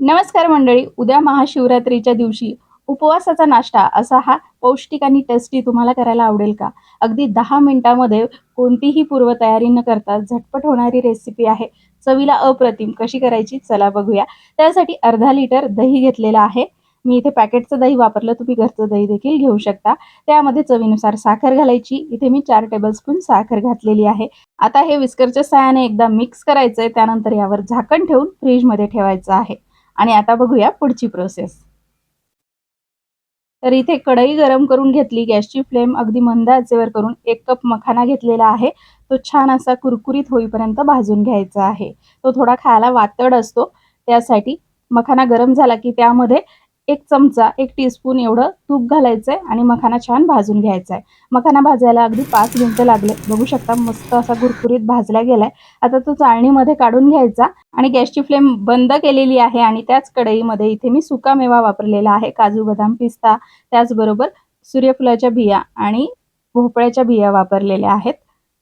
नमस्कार मंडळी उद्या महाशिवरात्रीच्या दिवशी उपवासाचा नाश्ता असा हा पौष्टिक आणि टेस्टी तुम्हाला करायला आवडेल का? अगदी दहा मिनिटामध्ये कोणतीही पूर्वतयारी न करता झटपट होणारी रेसिपी आहे. चवीला अप्रतिम कशी करायची चला बघूया. त्यासाठी अर्धा लिटर दही घेतलेलं आहे. मी इथे पॅकेटचं दही वापरलं तुम्ही घरचं दही देखील घेऊ शकता. त्यामध्ये चवीनुसार साखर घालायची. इथे मी चार टेबलस्पून साखर घातलेली आहे. आता हे विस्करच्या सहाय्याने एकदा मिक्स करायचं आहे त्यानंतर यावर झाकण ठेवून फ्रीजमध्ये ठेवायचं आहे. आणि आता बघूया पुढची प्रोसेस तर इथे कढई गरम करून घेतली गॅसची फ्लेम अगदी मंद आचेवर करून एक कप मखाना घेतलेला आहे. तो छान असा कुरकुरीत होईपर्यंत भाजून घ्यायचा आहे. तो थोडा खायला वातड असतो त्यासाठी मखाना गरम झाला की त्यामध्ये एक चमचा एक टीस्पून एवढं तूप घालायचं आहे आणि मखाना छान भाजून घ्यायचा आहे मखाना भाजायला अगदी पाच मिनटं लागले. बघू शकता मस्त असा कुरकुरीत भाजला गेलाय. आता तो चाळणीमध्ये काढून घ्यायचा आणि गॅसची फ्लेम बंद केलेली आहे आणि त्याच कढईमध्ये इथे मी सुका मेवा वापरलेला आहे. काजू बदाम पिस्ता त्याचबरोबर सूर्यफुलाच्या बिया आणि भोपळ्याच्या बिया वापरलेल्या आहेत.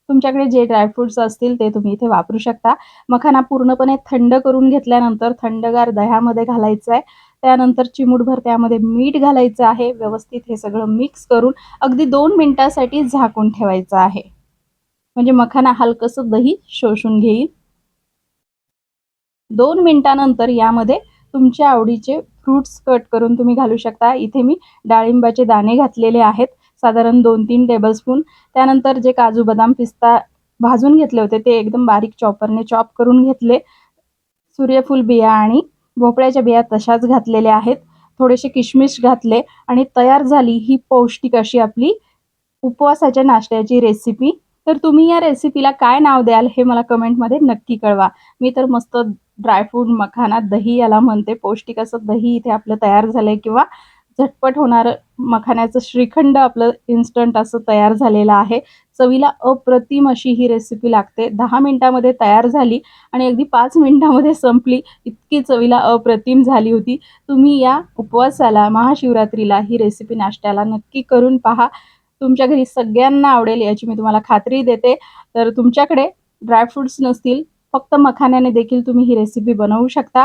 तुमच्याकडे जे ड्रायफ्रुट्स असतील ते तुम्ही इथे वापरू शकता. मखाना पूर्णपणे थंड करून घेतल्यानंतर थंडगार दह्यामध्ये घालायचं आहे त्यानंतर चिमूटभर त्यामध्ये मीठ घालायचं आहे. व्यवस्थित हे सगळं मिक्स करून अगदी दोन मिनिटासाठी झाकून ठेवायचं आहे. म्हणजे मखाना हलकंसं दही शोषून घेईल. दोन मिनिटानंतर यामध्ये तुमच्या आवडीचे फ्रूट्स कट करून तुम्ही घालू शकता. इथे मी डाळिंबाचे दाणे घातलेले आहेत. साधारण दोन तीन टेबलस्पून त्यानंतर जे काजू बदाम पिस्ता भाजून घेतले होते ते एकदम बारीक चॉपरने चॉप करून घेतले. सूर्यफूल बिया आणि भोपळ्याच्या बिया तशाच घातलेल्या आहेत. थोडेसे किशमिश घातले आणि तयार झाली ही पौष्टिक अशी आपली उपवासाच्या नाश्त्याची रेसिपी तर तुम्ही या रेसिपीला काय नाव द्याल हे मला कमेंटमध्ये नक्की कळवा. मी तर मस्त ड्रायफ्रूट मखाना दही याला म्हणते. पौष्टिक असं दही इथे आपलं तयार झालंय किंवा झटपट होणारं मखाण्याचं श्रीखंड आपलं इन्स्टंट असं तयार झालेलं आहे. चवीला अप्रतिम अशी ही रेसिपी लागते. दहा मिनिटामध्ये तयार झाली आणि अगदी पाच मिनिटामध्ये संपली. इतकी चवीला अप्रतिम झाली होती. तुम्ही या उपवासाला महाशिवरात्रीला ही रेसिपी नाश्त्याला नक्की करून पहा. तुमच्या घरी सगळ्यांना आवडेल याची मी तुम्हाला खात्री देते. तर तुमच्याकडे ड्रायफ्रुट्स नसतील फक्त मखाण्याने देखील तुम्ही ही रेसिपी बनवू शकता.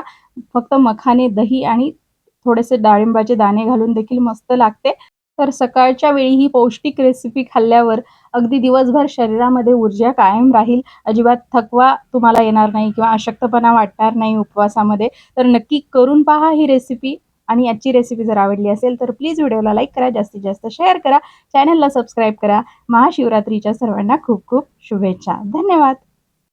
फक्त मखाने दही आणि थोडेसे डाळिंबाचे दाणे घालून देखील मस्त लागते. तर सकाळच्या वेळी ही पौष्टिक रेसिपी खाल्ल्यावर अगदी दिवसभर शरीरामध्ये ऊर्जा कायम राहील. अजिबात थकवा तुम्हाला येणार नाही किंवा अशक्तपणा वाटणार नाही उपवासामध्ये. तर नक्की करून पहा ही रेसिपी आणि याची रेसिपी जर आवडली असेल तर प्लीज व्हिडिओला लाईक करा जास्तीत जास्त शेअर करा चॅनलला सबस्क्राईब करा. महाशिवरात्रीच्या सर्वांना खूप खूप शुभेच्छा. धन्यवाद!